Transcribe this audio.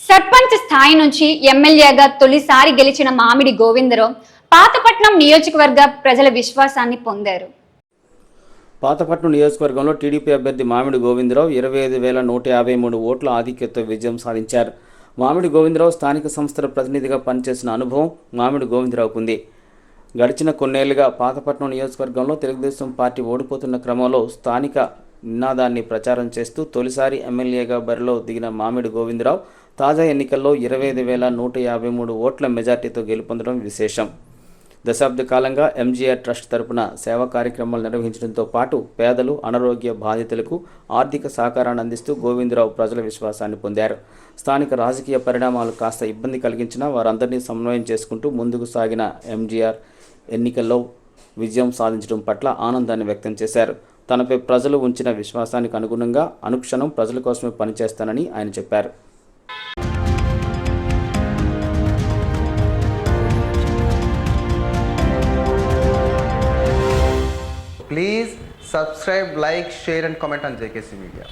సర్పంచ్ స్థాయి నుంచి ఎమ్మెల్యేగా తొలిసారి గెలిచిన మామిడి గోవిందరావు పాతపట్నం నియోజకవర్గ ప్రజల విశ్వాసాన్ని పొందారు. పాతపట్నం నియోజకవర్గంలో టీడీపీ అభ్యర్థి మామిడి గోవిందరావు ఇరవై ఐదు వేల నూట యాభై మూడు ఓట్ల ఆధిక్యతతో విజయం సాధించారు. మామిడి గోవిందరావు స్థానిక సంస్థల ప్రతినిధిగా పనిచేసిన అనుభవం మామిడి గోవిందరావుకు ఉంది. గడిచిన కొన్నేళ్ళుగా పాతపట్నం నియోజకవర్గంలో తెలుగుదేశం పార్టీ ఓడిపోతున్న క్రమంలో స్థానిక నినాదాన్ని ప్రచారం చేస్తూ తొలిసారి ఎమ్మెల్యేగా బరిలో దిగిన మామిడి గోవిందరావు తాజా ఎన్నికల్లో ఇరవై ఐదు వేల నూట యాభై మూడు ఓట్ల మెజార్టీతో గెలుపొందడం విశేషం. దశాబ్ద కాలంగా ఎంజీఆర్ ట్రస్ట్ తరపున సేవా కార్యక్రమాలు నిర్వహించడంతో పాటు పేదలు అనారోగ్య బాధితులకు ఆర్థిక సహకారాన్ని అందిస్తూ గోవిందరావు ప్రజల విశ్వాసాన్ని పొందారు. స్థానిక రాజకీయ పరిణామాలు కాస్త ఇబ్బంది కలిగించినా వారందరినీ సమన్వయం చేసుకుంటూ ముందుకు సాగిన ఎంజీఆర్ ఎన్నికల్లో విజయం సాధించడం పట్ల ఆనందాన్ని వ్యక్తం చేశారు. తనపై ప్రజలు ఉంచిన విశ్వాసానికి అనుగుణంగా అనుక్షణం ప్రజల కోసమే పనిచేస్తానని ఆయన చెప్పారు. Please subscribe like share and comment on JKC media